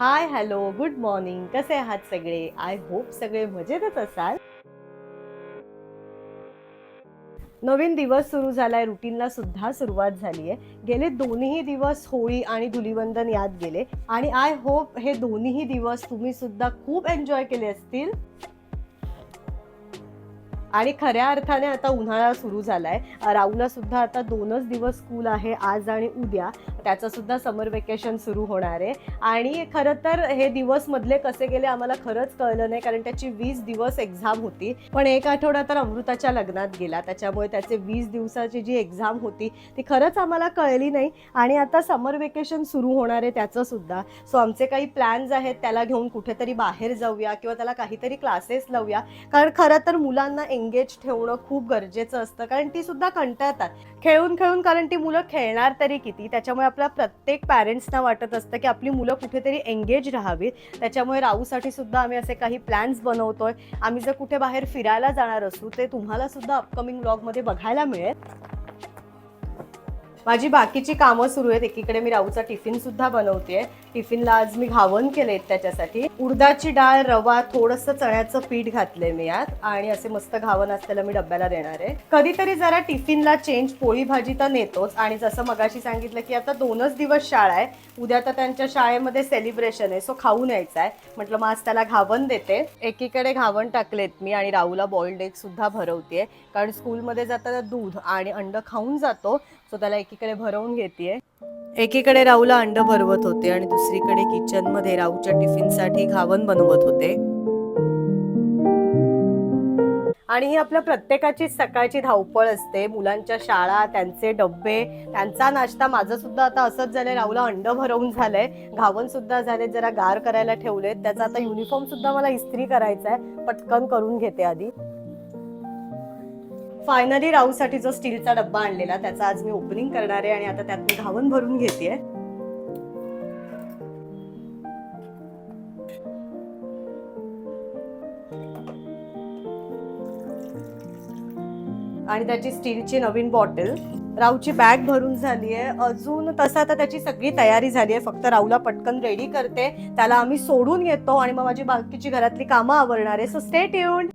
Hi hello good morning. कसे आहात सगळे? आय होप सगळे मजेतच असाल. नवीन दिवस सुरू झालाय रुटीनला सुद्धा सुरुवात झाली आहे गेले दोन्ही दिवस होळी आणि धुलिवंदन यात गेले. आणि आय होप हे दोन्ही दिवस तुम्ही सुद्धा खूप एन्जॉय केले असतील. आणि खऱ्या अर्थाने आता उन्हाळा सुरू झालाय. राहूला सुद्धा आता दोनच दिवस स्कूल आहे आज आणि उद्या. त्याचं सुद्धा समर वेकेशन सुरू होणार आहे. आणि खरं तर हे दिवस मधले कसे गेले आम्हाला खरंच कळलं नाही कारण त्याची वीस दिवस एक्झाम होती. पण एक आठवडा तर अमृताच्या लग्नात गेला. त्याच्यामुळे त्याचे वीस दिवसाची जी एक्झाम होती ती खरंच आम्हाला कळली नाही. आणि आता समर वेकेशन सुरू होणार आहे त्याचं सुद्धा. सो आमचे काही प्लॅन्स आहेत त्याला घेऊन कुठेतरी बाहेर जाऊया किंवा त्याला काहीतरी क्लासेस लावूया. कारण खरं तर मुलांना एंगेज ठेवणं खूप गरजेचं असतं. कारण ती सुद्धा कंटाळतात. खेळून खेळून कारण ती मुलं खेळणार तरी किती? त्याच्यामुळे आपल्या प्रत्येक पॅरेंट्सना वाटत असतं की आपली मुलं कुठेतरी एंगेज राहावीत. त्याच्यामुळे राहूसाठी सुद्धा आम्ही असे काही प्लॅन्स बनवतोय. आम्ही जर कुठे बाहेर फिरायला जाणार असू ते तुम्हाला सुद्धा अपकमिंग ब्लॉगमध्ये बघायला मिळेल. माझी बाकीची कामं सुरू आहेत. एकीकडे मी राहूचा टिफिन सुद्धा बनवते टिफिनला आज मी घावन केले त्याच्यासाठी. उडदाची डाळ रवा थोडंसं चण्याचं पीठ घातलंय मी यात. आणि असे मस्त घावन असलेलं मी डब्याला देणार आहे. कधीतरी जरा टिफिनला चेंज पोळी भाजी तर नेतोच. आणि जसं मगाशी सांगितलं की आता दोनच दिवस शाळा आहे. उद्या तर त्यांच्या शाळेमध्ये सेलिब्रेशन आहे. सो खाऊन यायचं आहे म्हटलं मग आज त्याला घावन देते. एकीकडे घावन टाकलेत मी आणि राहूला बॉइल्ड एग सुद्धा भरवते कारण स्कूलमध्ये जाताना दूध आणि अंड खाऊन जातो. सो त्याला एकीकडे भरवून घेते एकीकडे राहूला अंड भरवत होते आणि दुसरीकडे किचनमध्ये राहूच्या टिफिनसाठी घावन बनवत होते. आणि ही आपल्या प्रत्येकाची सकाळची धावपळ असते. मुलांच्या शाळा त्यांचे डब्बे त्यांचा नाश्ता. माझं सुद्धा आता असंच झालंय. राहूला अंड भरवून झालंय. घावन सुद्धा झाले जरा गार करायला ठेवलेत. त्याचा आता युनिफॉर्म सुद्धा मला इस्त्री करायचा आहे पटकन करून घेते आधी. फायनली राहूसाठी जो स्टीलचा डब्बा आणलेला त्याचा आज मी ओपनिंग करणार आहे आणि आता त्यात मी घावन भरून घेते. आणि त्याची स्टीलची नवीन बॉटल राऊची बॅग भरून झाली आहे. अजून तसं आता त्याची सगळी तयारी झाली आहे. फक्त राऊला पटकन रेडी करते. त्याला आम्ही सोडून येतो आणि मग माझी बाकीची घरातली कामं आवरणार आहे. सो स्टे ट्यून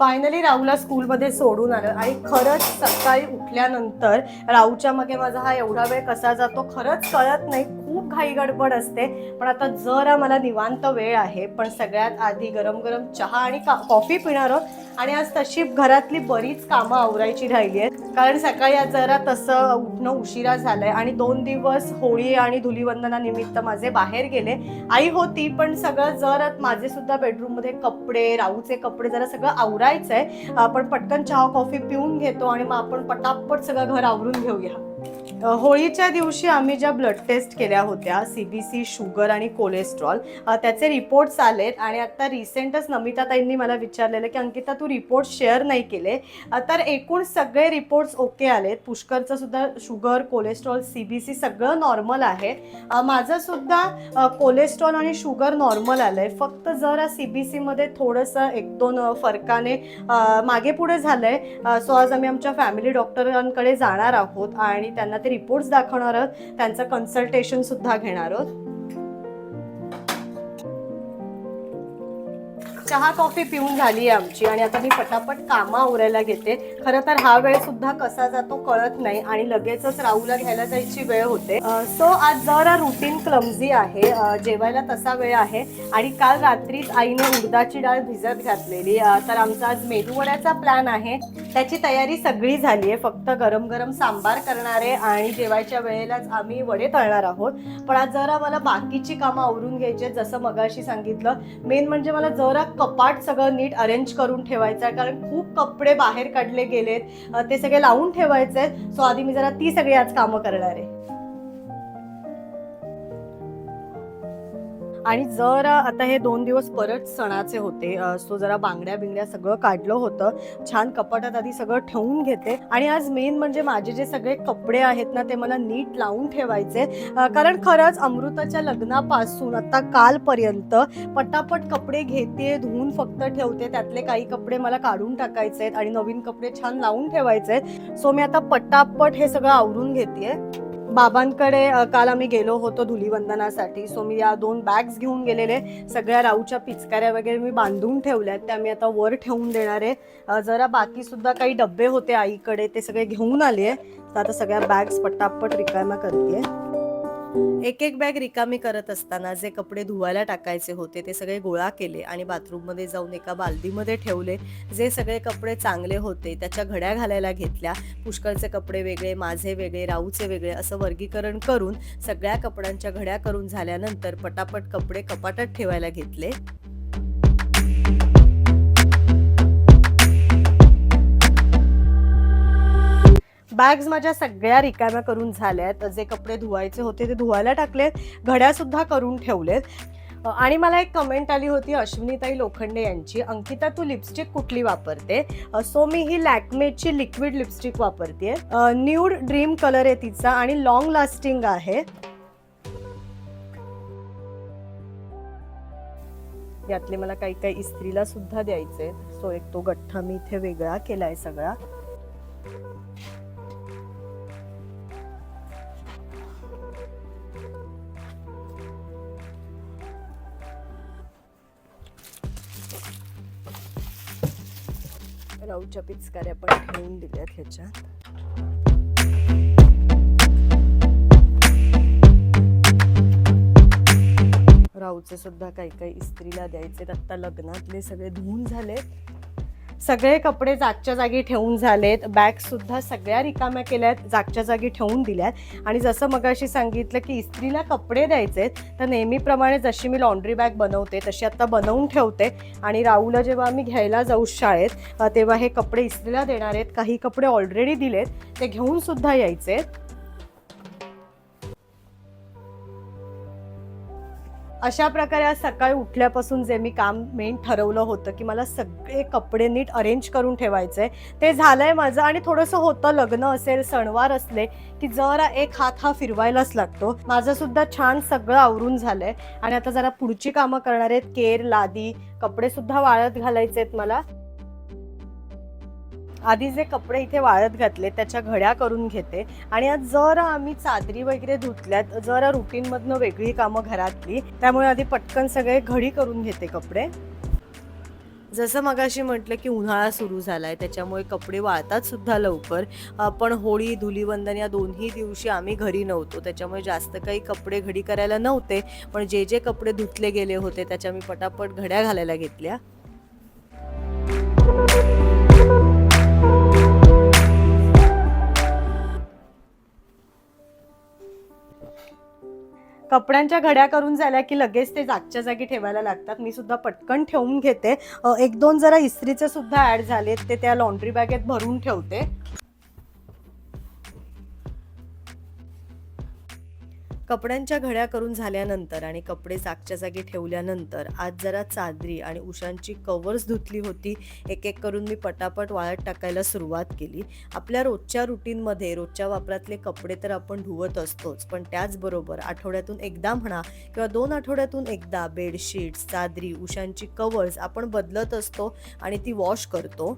फायनली राहूला स्कूलमध्ये सोडून आलं. आणि खरंच सकाळी उठल्यानंतर राहूच्या मागे माझा हा एवढा वेळ कसा जातो खरंच कळत नाही. घाई गडबड असते. पण आता जरा मला निवांत वेळ आहे. पण सगळ्यात आधी गरम गरम चहा आणि का- कॉफी पिणार आहोत. आणि आज तशी घरातली बरीच कामं आवरायची राहिली आहेत. कारण सकाळी आज जरा तसं उठणं उशिरा झालंय. आणि दोन दिवस होळी आणि धुलीवंदनानिमित्त माझे बाहेर गेले. आई होती पण सगळं जर माझे सुद्धा बेडरूममध्ये कपडे राहूचे कपडे जरा सगळं आवरायचंय. आपण पटकन चहा कॉफी पिऊन घेतो आणि मग आपण पटापट सगळं घर आवरून घेऊया. होळीच्या दिवशी आम्ही ज्या ब्लड टेस्ट केल्या होत्या सी बी सी शुगर आणि कोलेस्ट्रॉल त्याचे रिपोर्ट्स आलेत. आणि आता रिसेंटच नमिताताईंनी मला विचारलेलं की अंकिता तू रिपोर्ट शेअर नाही केले. तर एकूण सगळे रिपोर्ट्स ओके आलेत. पुष्करचं सुद्धा sugar cholesterol C B C सगळं नॉर्मल आहे. माझं सुद्धा कोलेस्ट्रॉल आणि शुगर नॉर्मल आलंय. फक्त जरा सी बी सीमध्ये थोडंसं एक दोन फरकाने मागे पुढे झालंय. सो आज आम्ही आमच्या फॅमिली डॉक्टरांकडे जाणार आहोत आणि त्यांना ते रिपोर्ट्स दाखवणार आहोत. त्यांचं कन्सल्टेशन सुद्धा घेणार आहोत. चहा कॉफी पिऊन झाली आहे आमची आणि आता मी पटापट कामा आवरायला घेते. खरं तर हा वेळ सुद्धा कसा जातो कळत नाही आणि लगेचच राहूला घ्यायला जायची वेळ होते. सो आज जरा रुटीन क्लमझी आहे. जेवायला तसा वेळ आहे आणि काल रात्रीच आईने उडदाची डाळ भिजत घातलेली. तर आमचा आज मेदूवड्याचा प्लॅन आहे. त्याची तयारी सगळी झाली आहे. फक्त गरम गरम सांबार करणार आहे आणि जेवायच्या वेळेलाच आम्ही वडे तळणार आहोत. पण आज जरा मला बाकीची कामं आवरून घ्यायची आहेत, जसं मगाशी सांगितलं. मेन म्हणजे मला जरा कपाट सगळं नीट अरेंज करून ठेवायचं आहे कारण खूप कपडे बाहेर काढले गेलेत. ते सगळे लावून ठेवायचे आहेत. सो आधी मी जरा ती सगळी आज कामं करणार आहे. आणि जर आता हे दोन दिवस परत सणाचे होते सो जरा बांगड्या बिंगड्या सगळं काढलं होतं छान कपाटात आधी सगळं ठेवून घेते आणि आज मेन म्हणजे माझे जे सगळे कपडे आहेत ना ते मला नीट लावून ठेवायचे. कारण खरंच अमृताच्या लग्नापासून आता कालपर्यंत पटापट कपडे घेते धुवून फक्त ठेवते त्यातले काही कपडे मला काढून टाकायचे आहेत आणि नवीन कपडे छान लावून ठेवायचे आहेत. सो मी आता पटापट हे सगळं आवरून घेते बाबांकडे काल आम्ही गेलो होतो धुलीवंदनासाठी. सो मी या दोन बॅग्स घेऊन गेलेले. सगळ्या राऊच्या पिचकाऱ्या वगैरे मी बांधून ठेवल्या आहेत. त्या मी आता वर ठेवून देणार आहे. जरा बाकी सुद्धा काही डब्बे होते आईकडे ते सगळे घेऊन आले आहे. तर आता सगळ्या बॅग्स पटापट रिकाम्या करते. एक एक बॅग रिकामी करत असताना जे कपडे धुवायला टाकायचे होते ते सगळे गोळा केले आणि बाथरूममध्ये जाऊन एका बालदीमध्ये ठेवले. जे सगळे कपडे चांगले होते त्याच्या घड्या घालायला घेतल्या. पुष्कळचे कपडे वेगळे माझे वेगळे राहूचे वेगळे असं वर्गीकरण करून सगळ्या कपड्यांच्या घड्या करून झाल्यानंतर पटापट कपडे कपाटात ठेवायला घेतले. बॅग्स माझ्या सगळ्या रिकाम्या करून झाल्यात. जे कपडे धुवायचे होते ते धुवायला टाकलेत. घड्या सुद्धा करून ठेवलेत. आणि मला एक कमेंट आली होती अश्विनीताई लोखंडे यांची. अंकिता तू लिपस्टिक कुठली वापरते? सो मी ही लॅकमेची लिक्विड लिपस्टिक वापरते न्यूड ड्रीम कलर आहे तिचा आणि लॉंग लास्टिंग आहे. यातले मला काही काही इस्त्रीला सुद्धा द्यायचे सो एक तो गठ्ठा मी इथे वेगळा केलाय सगळा. राऊच्या पिचकाऱ्या पण ठेवून दिल्यात ह्याच्यात. राऊचे सुद्धा काही काही इस्त्रीला द्यायचे आत्ता लग्नातले सगळे धुवून झाले सगळे कपडे जागच्या जागी ठेवून झालेत. बॅगसुद्धा सगळ्या रिकाम्या केल्या आहेत जागच्या जागी ठेवून दिल्यात. आणि जसं मगाशी सांगितलं की इस्त्रीला कपडे द्यायचे तर नेहमीप्रमाणे जशी मी लॉन्ड्री बॅग बनवते तशी आता बनवून ठेवते. आणि राहूला जेव्हा आम्ही घ्यायला जाऊ शाळेत तेव्हा हे कपडे इस्त्रीला देणार आहेत. काही कपडे ऑलरेडी दिलेत ते घेऊन सुद्धा यायचे अशा प्रकारे आज सकाळी उठल्यापासून जे मी काम मेन ठरवलं होतं की मला सगळे कपडे नीट अरेंज करून ठेवायचे ते झालंय माझं आणि थोडंसं होतं लग्न असेल सणवार असले की जरा एक हात हा फिरवायलाच लागतो. माझं सुद्धा छान सगळं आवरून झालंय. आणि आता जरा पुढची कामं करणार आहेत. केर लादी कपडे सुद्धा वाळत घालायचे आहेत मला. आधी जे कपडे इथे वाळत घातले त्याच्या घड्या करून घेते. आणि आज जरा आम्ही चादरी वगैरे धुतल्यात जरा रुटीनमधनं वेगळी कामं घरातली त्यामुळे आधी पटकन सगळे घडी करून घेते कपडे. जसं मगाशी म्हटलं की उन्हाळा सुरू झाला आहे त्याच्यामुळे कपडे वाळतात सुद्धा लवकर. पण होळी धुलीवंदन या दोन्ही दिवशी आम्ही घरी नव्हतो त्याच्यामुळे जास्त काही कपडे घडी करायला नव्हते. पण जे जे कपडे धुतले गेले होते त्याच्या मी पटापट घड्या घालायला घेतल्या. कपड्यांच्या घड्या करून झाल्या की लगेच ते जागच्या जागी ठेवायला लागतात. मी सुद्धा पटकन ठेवून घेते. एक दोन जरा इस्त्रीचे सुद्धा ऍड झालेत. ते त्या लॉन्ड्री बॅगेत भरून ठेवते. कपड्यांच्या घड्या करून झाल्यानंतर आणि कपडे जागच्या जागी ठेवल्यानंतर आज जरा चादरी आणि उशांची कवर्स धुतली होती. एक एक करून मी पटापट वाळत टाकायला सुरुवात केली. आपल्या रोजच्या रुटीनमध्ये रोजच्या वापरातले कपडे तर आपण धुवत असतोच पण त्याचबरोबर आठवड्यातून एकदा म्हणा किंवा दोन आठवड्यातून एकदा बेडशीट्स चादरी उशांची कवर्स आपण बदलत असतो आणि ती वॉश करतो.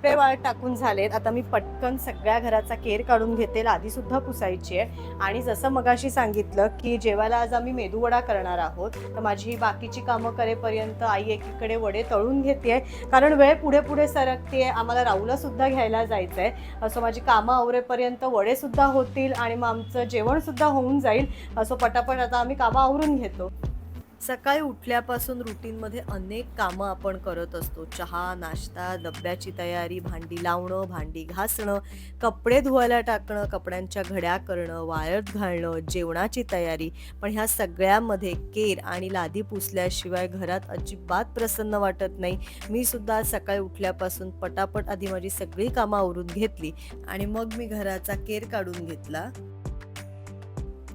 कपडे वाळ टाकून झालेत. आता मी पटकन सगळ्या घराचा केर काढून घेते. आधी सुद्धा पुसायची आहे. आणि जसं मगाशी सांगितलं की जेवायला आज आम्ही मेदूवडा करणार आहोत. तर माझी बाकीची कामं करेपर्यंत आई एकीकडे वडे तळून घेते कारण वेळ पुढे पुढे सरकते आम्हाला राऊला सुद्धा घ्यायला जायचं आहे असं माझी कामं आवरेपर्यंत वडे सुद्धा होतील आणि मग आमचं जेवण सुद्धा होऊन जाईल. असं पटापट आता आम्ही कामं आवरून घेतो. सकाळी उठल्यापासून रुटीनमध्ये अनेक कामं आपण करत असतो. चहा नाश्ता डब्याची तयारी भांडी लावणं भांडी घासणं कपडे धुवायला टाकणं कपड्यांच्या घड्या करणं वाळत घालणं जेवणाची तयारी. पण ह्या सगळ्यामध्ये केर आणि लादी पुसल्याशिवाय घरात अजिबात प्रसन्न वाटत नाही. मी सुद्धा सकाळी उठल्यापासून पटापट आधी माझी सगळी कामं आवरून घेतली आणि मग मी घराचा केर काढून घेतला.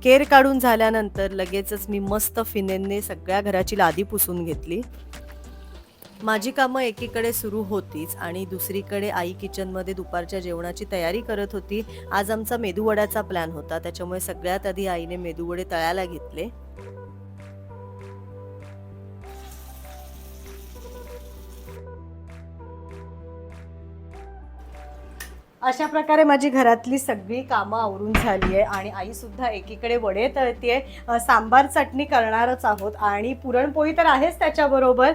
केर काढून झाल्यानंतर लगेचच मी मस्त फिनेनने सगळ्या घराची लादी पुसून घेतली. माझी कामं एकीकडे सुरू होतीच आणि दुसरीकडे आई किचनमध्ये दुपारच्या जेवणाची तयारी करत होती. आज आमचा मेदूवड्याचा प्लॅन होता. त्याच्यामुळे सगळ्यात आधी आईने मेदूवडे तळायला घेतले. अशा प्रकारे माझी घरातली सगळी कामं आवरून झाली आहे आणि आईसुद्धा एकीकडे वडे तळते सांबार चटणी करणारच आहोत आणि पुरणपोळी तर आहेच त्याच्याबरोबर.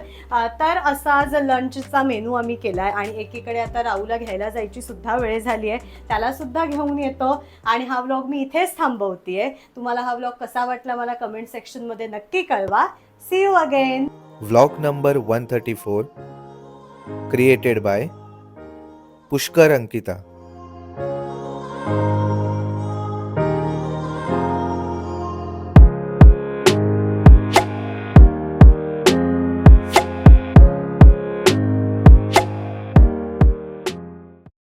तर असा आज लंचचा मेनू आम्ही केला आहे आणि एकीकडे आता राहूला घ्यायला जायची सुद्धा वेळ झाली आहे. त्यालासुद्धा घेऊन येतो आणि हा व्लॉग मी इथेच थांबवते तुम्हाला हा व्लॉग कसा वाटला मला कमेंट सेक्शनमध्ये नक्की कळवा. See you again Vlog number 134 created by Pushkar Ankita.